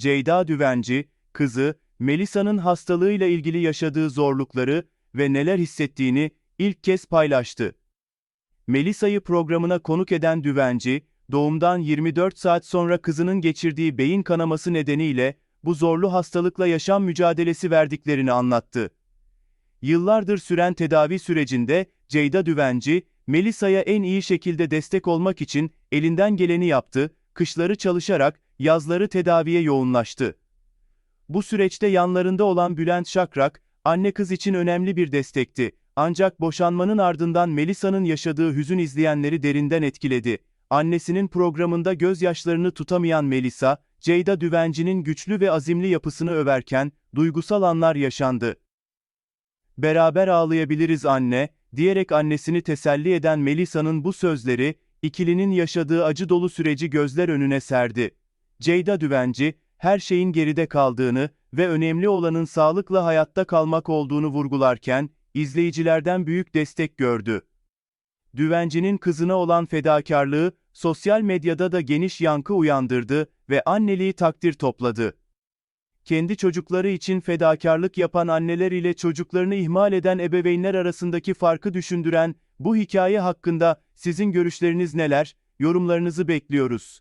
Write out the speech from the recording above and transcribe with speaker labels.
Speaker 1: Ceyda Düvenci, kızı, Melisa'nın hastalığıyla ilgili yaşadığı zorlukları ve neler hissettiğini ilk kez paylaştı. Melisa'yı programına konuk eden Düvenci, doğumdan 24 saat sonra kızının geçirdiği beyin kanaması nedeniyle bu zorlu hastalıkla yaşam mücadelesi verdiklerini anlattı. Yıllardır süren tedavi sürecinde Ceyda Düvenci, Melisa'ya en iyi şekilde destek olmak için elinden geleni yaptı, kışları çalışarak yazları tedaviye yoğunlaştı. Bu süreçte yanlarında olan Bülent Şakrak, anne kız için önemli bir destekti. Ancak boşanmanın ardından Melisa'nın yaşadığı hüzün izleyenleri derinden etkiledi. Annesinin programında gözyaşlarını tutamayan Melisa, Ceyda Düvenci'nin güçlü ve azimli yapısını överken, duygusal anlar yaşandı. Beraber ağlayabiliriz anne, diyerek annesini teselli eden Melisa'nın bu sözleri, ikilinin yaşadığı acı dolu süreci gözler önüne serdi. Ceyda Düvenci, her şeyin geride kaldığını ve önemli olanın sağlıkla hayatta kalmak olduğunu vurgularken, izleyicilerden büyük destek gördü. Düvenci'nin kızına olan fedakarlığı, sosyal medyada da geniş yankı uyandırdı ve anneliği takdir topladı. Kendi çocukları için fedakarlık yapan anneler ile çocuklarını ihmal eden ebeveynler arasındaki farkı düşündüren bu hikaye hakkında sizin görüşleriniz neler? Yorumlarınızı bekliyoruz.